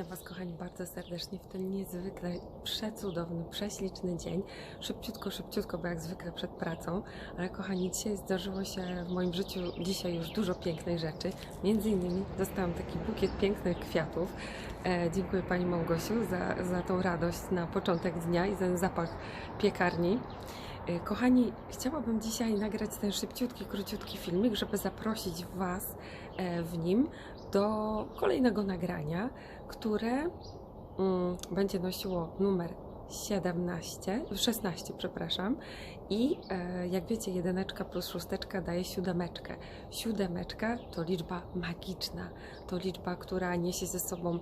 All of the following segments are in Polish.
Witam Was, kochani, bardzo serdecznie w ten niezwykle przecudowny, prześliczny dzień. Szybciutko, szybciutko, bo jak zwykle przed pracą, ale kochani, dzisiaj zdarzyło się w moim życiu dzisiaj już dużo pięknej rzeczy. Między innymi dostałam taki bukiet pięknych kwiatów. E, dziękuję Pani Małgosiu za, za tą radość na początek dnia i ten zapach piekarni. E, Kochani, chciałabym dzisiaj nagrać ten szybciutki, króciutki filmik, żeby zaprosić Was e, w nim do kolejnego nagrania, które mm, będzie nosiło numer 17, 16, przepraszam. I e, jak wiecie, jedyneczka plus szósteczka daje siódemeczkę. Siódemeczka to liczba magiczna, to liczba, która niesie ze sobą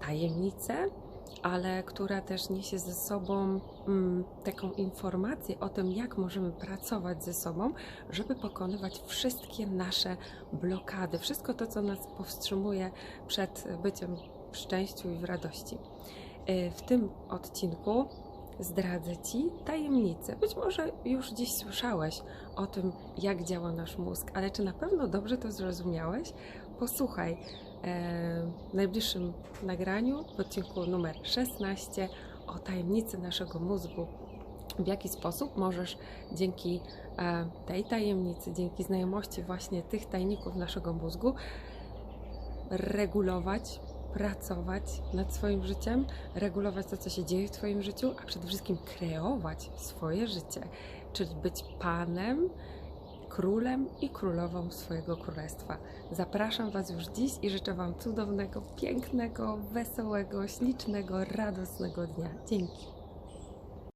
tajemnicę, ale która też niesie ze sobą mm, taką informację o tym, jak możemy pracować ze sobą, żeby pokonywać wszystkie nasze blokady, wszystko to, co nas powstrzymuje przed byciem w szczęściu i w radości. Y, W tym odcinku zdradzę Ci tajemnicę. Być może już dziś słyszałeś o tym, jak działa nasz mózg, ale czy na pewno dobrze to zrozumiałeś? Posłuchaj w najbliższym nagraniu w odcinku numer 16 o tajemnicy naszego mózgu. W jaki sposób możesz dzięki e, tej tajemnicy, dzięki znajomości właśnie tych tajników naszego mózgu regulować, pracować nad swoim życiem, regulować to, co się dzieje w Twoim życiu, a przede wszystkim kreować swoje życie, czyli być panem, królem i królową swojego królestwa. Zapraszam Was już dziś i życzę Wam cudownego, pięknego, wesołego, ślicznego, radosnego dnia. Dzięki.